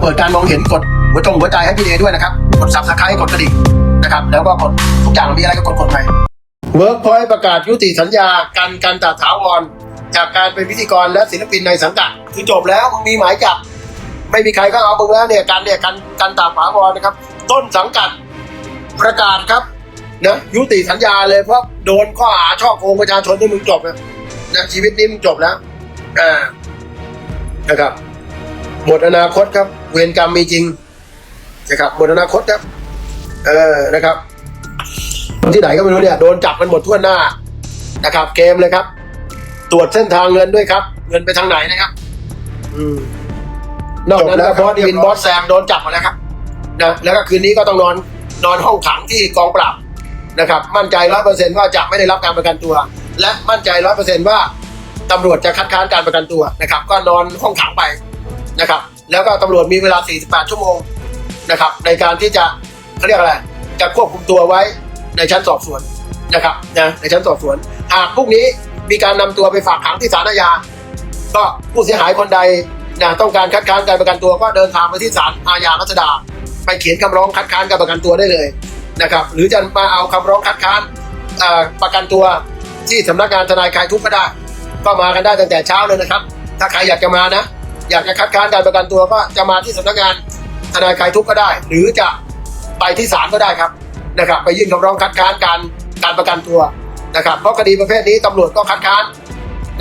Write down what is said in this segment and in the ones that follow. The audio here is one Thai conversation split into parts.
เปิดการมองเห็นกดหัวจงหัวใจให้พี่เดด้วยนะครับ กดซับสไครต์กดกระดิ่งนะครับ แล้วก็กดทุกอย่างมีอะไรก็กดกดไปเวิร์กพอยต์ประกาศยุติสัญญาการการตัดถาวรจากการเป็นพิธีกรและศิลปินในสังกัดคือจบแล้วมึงมีหมายจับ ไม่มีใครก็เอามึงแล้วเนี่ยการเนี่ยการการตาถาวรนะครับ ต้นสังกัดประกาศครับนะยุติสัญญาเลยเพราะโดนข้อหาช่อโกงประชาชนที่มึงจบนะนะชีวิตนี้มึงจบแล้วอ่านะครับ หมดอนาคตครับ เวรกรรมมีจริงนะครับหมดอนาคตครับ เออนะครับที่ไหนก็ไม่รู้เนี่ยโดนจับกันหมดทั่วหน้านะครับ เกมเลยครับ ตรวจเส้นทางเงินด้วยครับ เงินไปทางไหนนะครับ อืมนอกนั้นก็บอสวินบอสแซมโดนจับหมดแล้วครับนะแล้วก็คืนนี้ก็ต้องนอนนอนห้องขังที่กองปราบนะครับ มั่นใจร้อยเปอร์เซ็นต์ว่าจะไม่ได้รับการประกันตัว และมั่นใจร้อยเปอร์เซ็นต์ว่าตำรวจจะคัดค้านการประกันตัวนะครับ ก็นอนห้องขังไป นะครับ แล้วก็ตำรวจมีเวลา 48 ชั่วโมงนะครับ ในการที่จะเขาเรียกอะไรจะควบคุมตัวไว้ในชั้นสอบสวนนะครับนะในชั้นสอบสวน หากพรุ่งนี้มีการนำตัวไปฝากขังที่ศาลอาญาก็ผู้เสียหายคนใดนะต้องการคัดค้านการประกันตัวก็เดินทางไปที่ศาลอาญารัชดา ไปเขียนคำร้องคัดค้านการประกันตัวได้เลยนะครับ หรือจะมาเอาคำร้องคัดค้านประกันตัวที่สำนักงานทนายคลายทุกข์ก็ได้ ก็มากันได้ตั้งแต่เช้าเลยนะครับ ถ้าใครอยากจะมานะ อยากจะคัดค้านการประกันตัวก็จะมาที่สำนักงานทนายคลายทุกข์ก็ได้ หรือจะไปที่ศาลก็ได้ครับนะครับ ไปยื่นคำร้องคัดค้านการการประกันตัวนะครับ เพราะคดีประเภทนี้ตำรวจก็คัดค้าน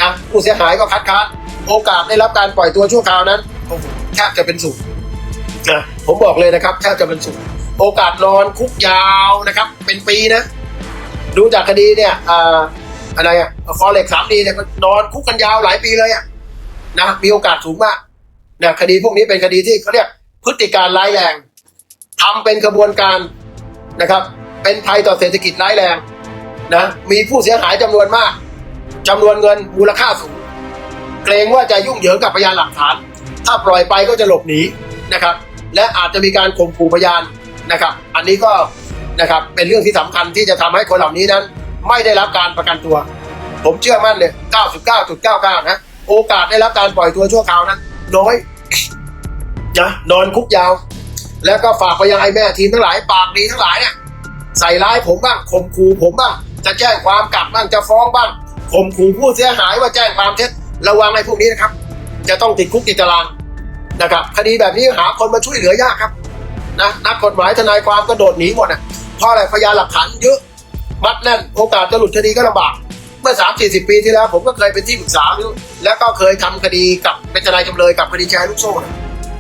นะผู้เสียหายก็คัดค้านโอกาสได้รับการปล่อยตัวชั่วคราวนั้นแทบจะเป็นศูนย์นะผมบอกเลยนะครับแทบจะเป็นศูนย์โอกาสนอนคุกยาวนะครับ เป็นปีนะดูจากคดีเนี่ยอ่าอะไรอะฟอเร็กสามดีเนี่ยนอนคุกกันยาวหลายปีเลยอะ นะมีโอกาสสูงมากนะคดีพวกนี้เป็นคดีที่เขาเรียกพฤติการร้ายแรงทำเป็นกระบวนการนะครับ เป็นภัยต่อเศรษฐกิจร้ายแรงนะมีผู้เสียหายจำนวนมากจำนวนเงินมูลค่าสูง เกรงว่าจะยุ่งเหยิงกับพยานหลักฐาน ถ้าปล่อยไปก็จะหลบหนีนะครับ และอาจจะมีการข่มขู่พยานนะครับ อันนี้ก็นะครับเป็นเรื่องที่สำคัญที่จะทำให้คนเหล่านี้นั้น ไม่ได้รับการประกันตัว ผมเชื่อมั่นเลย 99.99 นะ โอกาสได้รับการปล่อยตัวชั่วคราวนั้น น้อยนะนอนคุกยาว แล้วก็ฝากไปยังไอ้แม่ทีมทั้งหลายปากดีทั้งหลายเนี่ยใส่ร้ายผมบ้างข่มขู่ผมบ้าง จะแจ้งความกลับบ้างจะฟ้องบ้างข่มขู่ผู้เสียหายว่าแจ้งความเท็จระวังไอ้พวกนี้นะครับ จะต้องติดคุกติดตารางนะครับคดีแบบนี้หาคนมาช่วยเหลือยากครับนะนักกฎหมายทนายความก็โดดหนีหมดอะเพราะอะไรพยานหลักฐานเยอะมัดแน่นโอกาสจะหลุดคดีก็ลำบากเมื่อ3 4 0ปีที่แล้วผมก็เคยเป็นที่ปรึกษาอยู่ แล้วก็เคยทำคดีกับเป็นทนายจำเลยกับคดีแชร์ลูกโซ่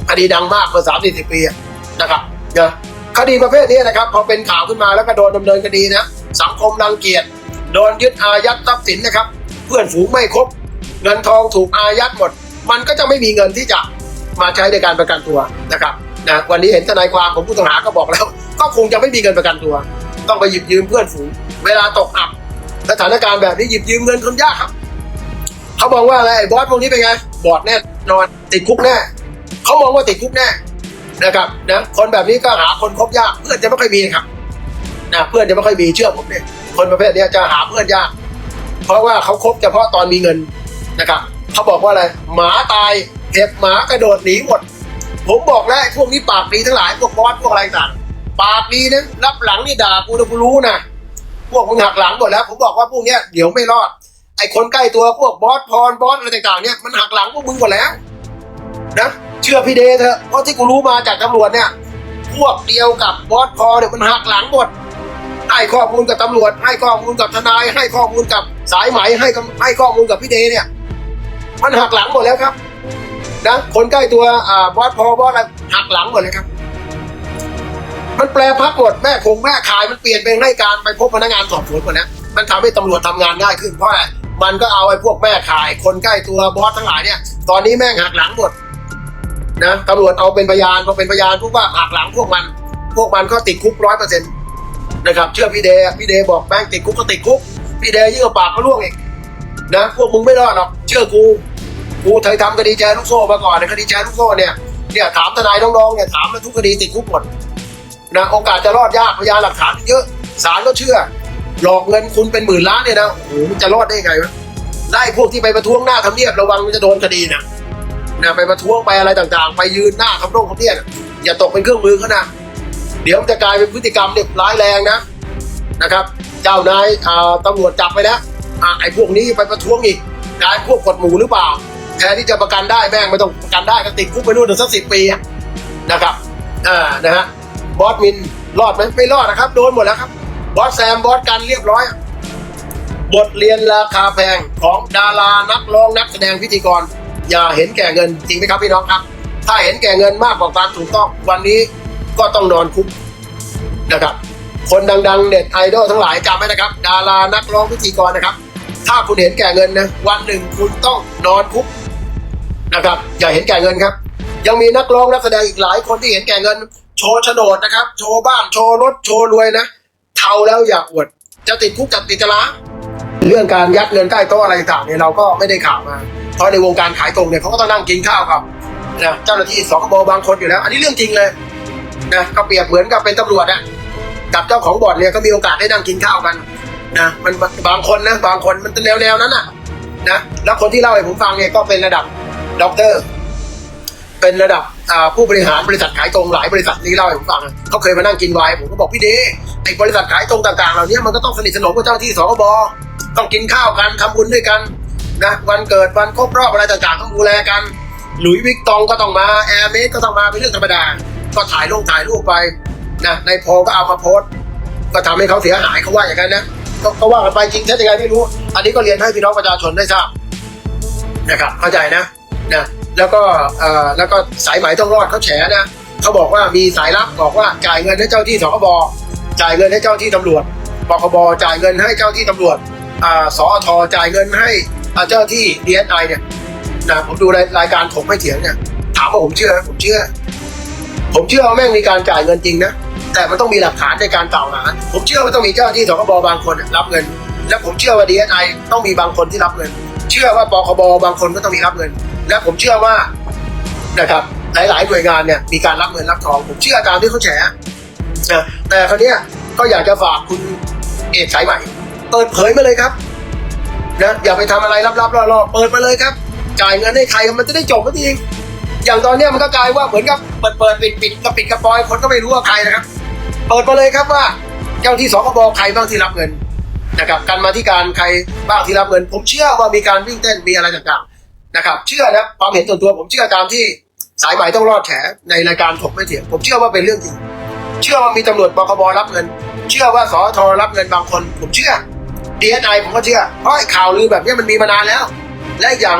คดีดังมากเมื่อ3 4 0ปีอะนะครับนะคดีประเภทนี้นะครับ พอเป็นข่าวขึ้นมาแล้วก็โดนดำเนินคดีนะสังคมรังเกียจโดนยึดอายัดทรัพย์สินนะครับ เพื่อนฝูงไม่ครบ เงินทองถูกอายัดหมด มันก็จะไม่มีเงินที่จะมาใช้ในการประกันตัวนะครับนะวันนี้เห็นทนายความของผู้ต้องหาก็บอกแล้ว ก็คงจะไม่มีเงินประกันตัว ต้องไปหยิบยืมเพื่อนฝูง เวลาตกอับสถานการณ์แบบนี้หยิบยืมเงินคนยากครับ เขามองว่าอะไรไอ้บอสพวกนี้เป็นไงบอดแน่นอนติดคุกแน่เขามองว่าติดคุกแน่นะครับนะคนแบบนี้ก็หาคนคบยากเพื่อนจะไม่ค่อยมีครับนะเพื่อนจะไม่ค่อยมีเชื่อผมเนี่ยคนประเภทนี้จะหาเพื่อนยาก เพราะว่าเขาคบเฉพาะตอนมีเงินนะครับเขาบอกว่าอะไรหมาตายเห็บหมากระโดดหนีหมด ผมบอกแล้วไอ้พวกนี้ปากดีทั้งหลายพวกบอสพวกอะไรต่างปากดีนะรับหลังนี่ด่ากูนะกูรู้นะพวกมึงหักหลังหมดแล้ว ผมบอกว่าพวกเนี้ยเดี๋ยวไม่รอด ไอ้คนใกล้ตัวพวกบอสพรบอสอะไรต่างๆเนี่ยมันหักหลังพวกมึงหมดแล้วนะเชื่อพี่เดชเถอะเพราะที่กูรู้มาจากตำรวจเนี่ย พวกเดียวกับบอสพอเนี่ยมันหักหลังหมดให้ข้อมูลกับตำรวจ ให้ข้อมูลกับทนาย ให้ข้อมูลกับสายไหมให้ให้ข้อมูลกับพี่เดเนี่ย มันหักหลังหมดแล้วครับนะคนใกล้ตัวอ่าบอสพอบอสอะไรหักหลังหมดเลยครับ มันแปลพักหมดแม่คงแม่ขายมันเปลี่ยนเป็นให้การไปพบพนักงานสอบสวนหมดแล้วมันทำให้ตำรวจทำงานง่ายขึ้นเพราะอะไร มันก็เอาไอ้พวกแม่ขาย คนใกล้ตัวบอสทั้งหลายเนี่ย ตอนนี้แม่งหักหลังหมดนะตำรวจเอาเป็นพยานพอเป็นพยานพวกว่าหักหลังพวกมัน พวกมันก็ติดคุกร้อยเปอร์เซ็นต์นะครับ เชื่อพี่เดย์พี่เดย์บอกแม่งติดคุกก็ติดคุก พี่เดย์ยิ่งกว่าปากเขาล่วงอีกนะพวกมึงไม่รอดหรอกเชื่อกูกูเคยทำคดีแชร์ลูกโซ่มาก่อนในคดีแชร์ลูกโซ่เนี่ยเนี่ยถามทนายน้องๆเนี่ยถามมาทุกคดีติดคุกหมดนะโอกาสจะรอดยากพยานหลักฐานเยอะศาลก็เชื่อ หลอกเงินคุณเป็นหมื่นล้านเนี่ยนะโอ้โหจะรอดได้ไงวะได้พวกที่ไปประท้วงหน้าทำเนียบระวังมันจะโดนคดีนะนะไปประท้วงไปอะไรต่างๆ ไปยืนหน้าคำร่งคำเนียนอย่าตกเป็นเครื่องมือเขานะเดี๋ยวมันจะกลายเป็นพฤติกรรมเนี่ยร้ายแรงนะนะครับ เจ้านายอ่าตำรวจจับไปแล้วอะไอ้พวกนี้ไปประท้วงอีกกลายพวกกดหมูหรือเปล่าแทนที่จะประกันได้แม่งไม่ต้องประกันได้ก็ติดคุกไปนู่นถึงสักสิบปีนะครับอ่านะฮะบอสมินรอดไหมไม่รอดนะครับ โดนหมดแล้วครับ บอสแซมบอสกันเรียบร้อย บทเรียนราคาแพงของดารานักร้องนักแสดงพิธีกร อย่าเห็นแก่เงินจริงไหมครับพี่น้องครับ ถ้าเห็นแก่เงินมากกว่าการถูกต้องวันนี้ก็ต้องนอนคุกนะครับ คนดังๆเด็ดไอดอลทั้งหลายจำไว้นะครับ ดารานักร้องพิธีกรนะครับ ถ้าคุณเห็นแก่เงินนะวันหนึ่งคุณต้องนอนคุกนะครับ อย่าเห็นแก่เงินครับ ยังมีนักร้องนักแสดงอีกหลายคนที่เห็นแก่เงิน โชว์โฉนดนะครับ โชว์บ้านโชว์รถโชว์รวยนะ เทาแล้วอย่าอวด จะติดคุกจะติดตารางเรื่องการยัดเงินใต้โต๊ะอะไรต่างเนี่ยเราก็ไม่ได้ข่าวมา เพราะในวงการขายตรงเนี่ยเขาก็ต้องนั่งกินข้าวกับนะเจ้าหน้าที่สคบบางคนอยู่แล้ว อันนี้เรื่องจริงเลยนะก็เปรียบเหมือนกับเป็นตำรวจนะกับเจ้าของบ่อนเนี่ยก็มีโอกาสได้นั่งกินข้าวกันนะมันบางคนนะบางคนมันเป็นแนวๆนั้นน่ะนะแล้วคนที่เล่าให้ผมฟังเนี่ยก็เป็นระดับด็อกเตอร์ เป็นระดับ ผู้บริหารบริษัทขายตรงหลายบริษัทนี้เล่าให้ผมฟังเขาเคยมานั่งกินไวน์ผมก็บอกพี่เดไอ้บริษัทขายตรงต่างๆเหล่านี้มันก็ต้องสนิทสนมกับเจ้าหน้าที่สคบต้องกินข้าวกันทำบุญด้วยกันนะวันเกิดวันครบรอบอะไรต่างๆต้องดูแลกัน หลุยวิกตองก็ต้องมาแอร์เมสก็ต้องมาเป็นเรื่องธรรมดา ก็ถ่ายลงถ่ายรูปไปนะในโพลก็เอามาโพสก็ทำให้เขาเสียหายเขาว่าอย่างนั้นนะก็ว่ากันไปจริงเท็จยังไงไม่รู้ อันนี้ก็เรียนให้พี่น้องประชาชนได้ทราบนะครับเข้าใจนะนะ แล้วก็เอ่อแล้วก็สายไหมต้องรอดเขาแฉนะเขาบอกว่ามีสายลับบอกว่าจ่ายเงินให้เจ้าที่สคบจ่ายเงินให้เจ้าที่ตำรวจปคบจ่ายเงินให้เจ้าที่ตำรวจอ่าสอทจ่ายเงินให้เจ้าที่ดีเอสไอเนี่ยนะผมดูรายรายการถกไม่เถียงเนี่ยถามว่าผมเชื่อผมเชื่อ ผมเชื่อว่าแม่งมีการจ่ายเงินจริงนะแต่มันต้องมีหลักฐานในการกล่าวหาผมเชื่อว่าต้องมีเจ้าหน้าที่สคบบางคนรับเงิน และผมเชื่อว่าดีเอสไอต้องมีบางคนที่รับเงิน เชื่อว่าปคบบางคนก็ต้องมีรับเงิน และผมเชื่อว่านะครับหลายๆหน่วยงานเนี่ยมีการรับเงินรับทอง ผมเชื่อตามที่เขาแฉนะแต่คราวนี้ก็อยากจะฝากคุณเอกสายใหม่ เปิดเผยมาเลยครับนะอย่าไปทำอะไรลับๆล่อๆเปิดมาเลยครับ จ่ายเงินให้ใครมันจะได้จบก็ทีอย่างตอนนี้มันก็กลายว่าเหมือนกับเปิดเปิดปิดปิดกระปิดกระปอยคนก็ไม่รู้ว่าใครนะครับ เปิดมาเลยครับว่าเจ้าที่สคบใครบ้างที่รับเงินนะครับการมาที่การใครบ้างที่รับเงิน ผมเชื่อว่ามีการวิ่งเต้นมีอะไรต่างๆ นะครับ เชื่อนะความเห็นส่วนตัวผมเชื่อตามที่สายไหม่ต้องรอดแฉในรายการถกไม่เถียงผมเชื่อว่าเป็นเรื่องจริงเชื่อว่ามีตำรวจปคบรับเงิน เชื่อว่าสอทรับเงินบางคน ผมเชื่อดีเอสไอผมก็เชื่อเพราะข่าวลือแบบนี้มันมีมานานแล้ว และอย่าง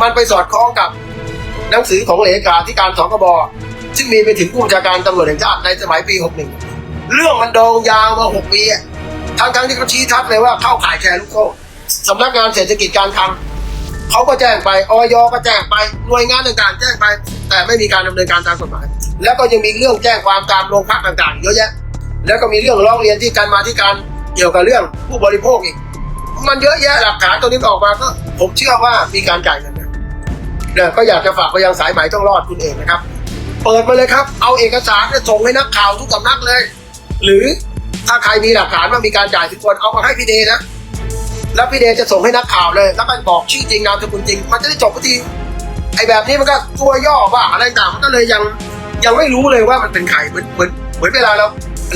มันไปสอดคล้องกับหนังสือของเลขาธิการสคบซึ่งมีไปถึงผู้บัญชาการตำรวจแห่งชาติในสมัยปี 61 เรื่องมันโดงยาวมา 6 ปีทั้งทั้งๆที่เขาชี้ชัดเลยว่าเข้าขายแชร์ลูกโซ่สำนักงานเศรษฐกิจการคลัง เขาก็แจ้งไปออยก็แจ้งไปหน่วยงานต่างๆ แจ้งไป แต่ไม่มีการดำเนินการตามกฎหมาย แล้วก็ยังมีเรื่องแจ้งความตามโรงพักต่างๆ เยอะแยะ แล้วก็มีเรื่องร้องเรียนที่การมาที่การเกี่ยวกับเรื่องผู้บริโภคอีก มันเยอะแยะหลักฐานตัวนี้ออกมาก็ผมเชื่อว่ามีการจ่ายเงินนะเนี่ยก็อยากจะฝากไปยังสายไหมต้องรอดคุณเองนะครับ เปิดมาเลยครับ เอาเอกสารเนี่ยส่งให้นักข่าวทุกสำนักเลย หรือถ้าใครมีหลักฐานว่ามีการจ่ายสินบนเอามาให้พี่เดนะ แล้วพี่เดจะส่งให้นักข่าวเลย แล้วมันบอกชื่อจริงนามสกุลจริง มันจะได้จบพอทีไอ้แบบนี้มันก็ตัวย่อว่าอะไรต่างมันก็เลยยังยังไม่รู้เลยว่ามันเป็นใครเหมือนเหมือนเหมือนเวลาเรา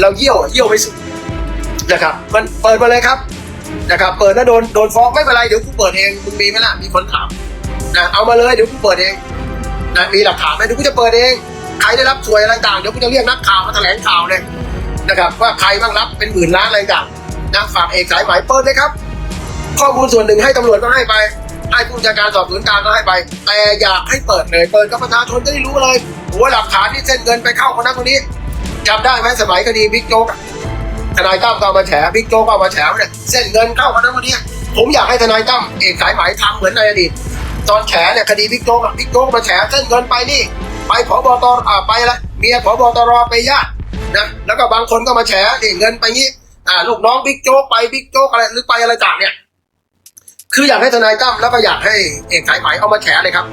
เราเยี่ยวเยี่ยวไม่สุดนะครับ มันเปิดมาเลยครับนะครับ เปิดแล้วโดนโดนฟ้องไม่เป็นไรเดี๋ยวกูเปิดเองมึงมีไหมล่ะมีคนถามนะเอามาเลยเดี๋ยวกูเปิดเองนะมีหลักฐานไหมเดี๋ยวกูจะเปิดเองใครได้รับสวยอะไรต่างเดี๋ยวกูจะเรียกนักข่าวมาแถลงข่าวเลยนะครับ ว่าใครบ้างรับเป็นหมื่นล้านอะไรต่างนะฝากเอกสายหมายเปิดเลยครับ ข้อมูลส่วนหนึ่งให้ตำรวจก็ให้ไป ให้ผู้บัญชาการสอบสวนกลางก็ให้ไป แต่อยากให้เปิดเลยเปิดกับประชาชนจะได้รู้เลยว่าหลักฐานที่เส้นเงินไปเข้าคนนั้นคนนี้จำได้ไหมสมัยคดีบิ๊กโจ๊กทนายตั้มก็มาแฉบิ๊กโจ๊กก็มาแฉเนี่ยเส้นเงินเข้าคนนั้นคนนี้ผมอยากให้ทนายตั้มเอกสายไหมทำเหมือนในอดีตตอนแฉเนี่ยคดีบิ๊กโจ๊กบิ๊กโจ๊กมาแฉเส้นเงินไปนี่ ไปผบตรอ่าไปอะเมียผบตรไปญาตินะแล้วก็บางคนก็มาแฉเงินไปงี้อ่าลูกน้องบิ๊กโจ๊กไปบิ๊กโจ๊กอะไรหรือไปอะไรต่างเนี่ย คืออยากให้ทนายตั้มแล้วก็อยากให้เอกสายไหมเอามาแฉเลยครับ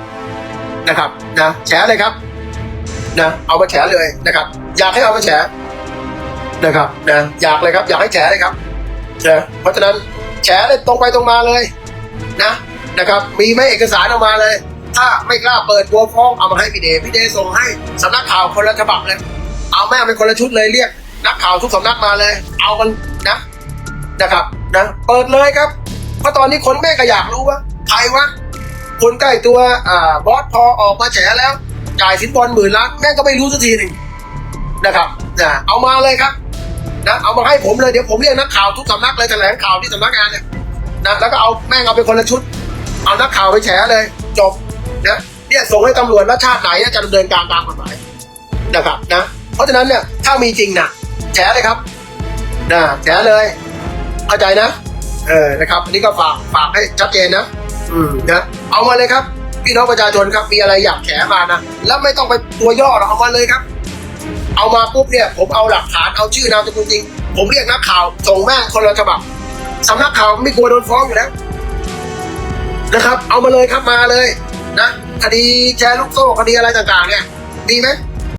นะครับนะแฉเลยครับนะเอามาแฉเลยนะครับ อยากให้เอามาแฉนะครับนะอยากเลยครับ อยากให้แฉเลยครับนะเพราะฉะนั้นแฉเลยตรงไปตรงมาเลยนะนะครับ มีไหมเอกสารออกมาเลย ถ้าไม่กล้าเปิดกลัวฟ้องเอามาให้พี่เดพี่เดส่งให้สำนักข่าวคนละฉบับเลย เอาแม่เป็นคนละชุดเลยเรียก นักข่าวทุกสำนักมาเลย เอากันนะนะครับนะเปิดเลยครับ ราะตอนนี้คนแม่ก็อยากรู้ว่าใครวะคนใกล้ตัวอ่าบอสพอออกมาแฉแล้ว จ่ายสินบอลหมื่นล้านแม่ก็ไม่รู้สักทีหนึ่งนะครับนะเอามาเลยครับนะเอามาให้ผมเลยเดี๋ยวผมเรียกนักข่าวทุกสำนักเลยแถลงข่าวที่สำนักงานเนี่ยนะแล้วก็เอาแม่งเอาไปคนละชุด เอานักข่าวไปแฉเลยจบนะเนี่ยส่งให้ตำรวจแล้วชาติไหนจะดำเนินการตามกฎหมายนะครับนะเพราะฉะนั้นเนี่ยถ้ามีจริงนะแฉเลยครับนะแฉเลยเข้าใจนะ เออนะครับอันนี้ก็ฝากฝากให้ชัดเจนนะ อืมนะเอามาเลยครับ พี่น้องประชาชนครับมีอะไรอยากแฉมานะแล้วไม่ต้องไปตัวย่อหรอกเอามาเลยครับ เอามาปุ๊บเนี่ย ผมเอาหลักฐานเอาชื่อนามสกุลจริง ผมเรียกนักข่าวส่งแม่งคนละฉบับสำนักข่าวไม่กลัวโดนฟ้องอยู่แล้วนะครับ เอามาเลยครับมาเลยนะคดีแชร์ลูกโซ่คดีอะไรต่างๆ เนี่ย ดีไหม